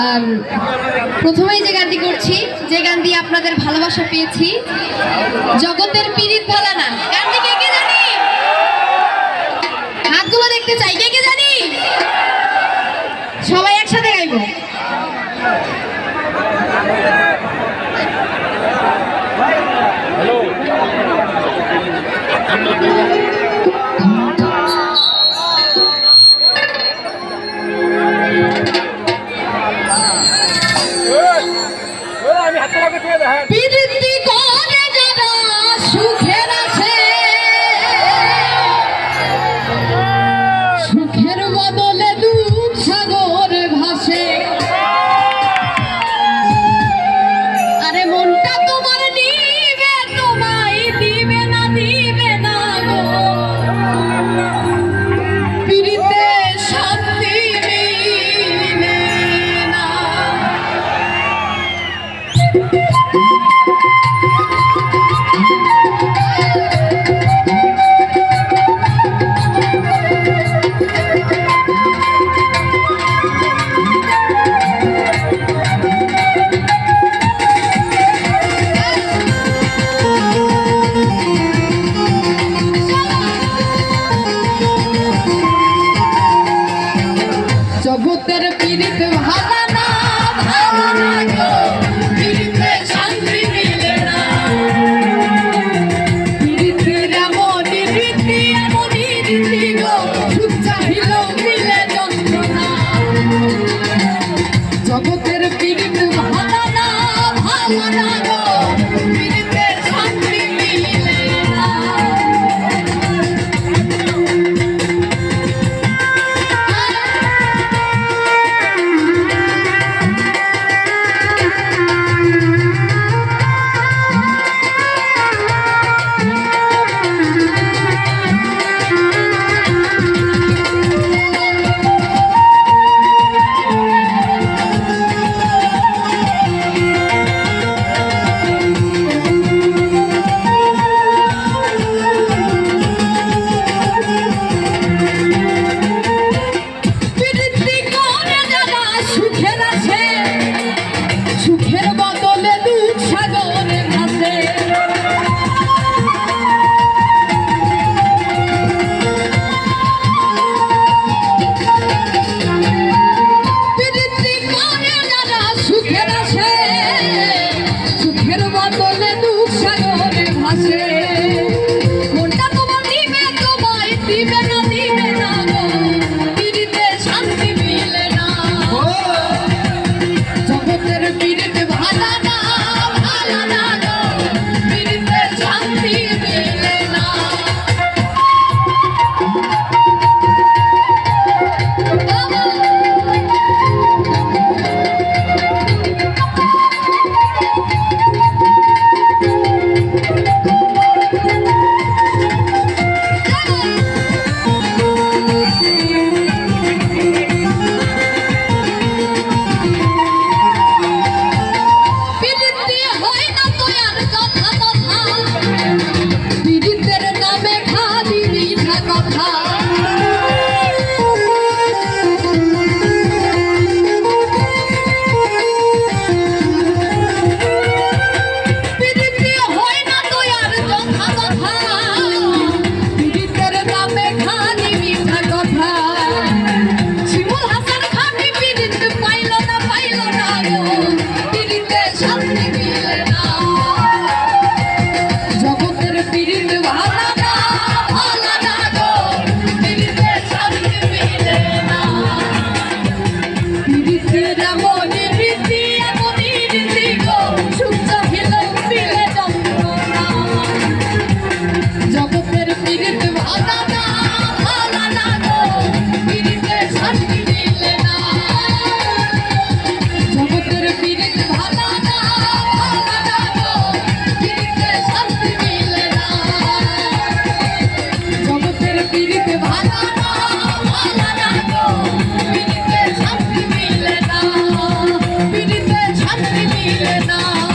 আর প্রথমেই যে গানটি করছি, যে গান দিয়ে আপনাদের ভালোবাসা পেয়েছি, জগতের পীড়িত ভালা না। গানটি কে কে জানি? হাতগুলো দেখতে চাই। কে the Big Thank you. দিলে না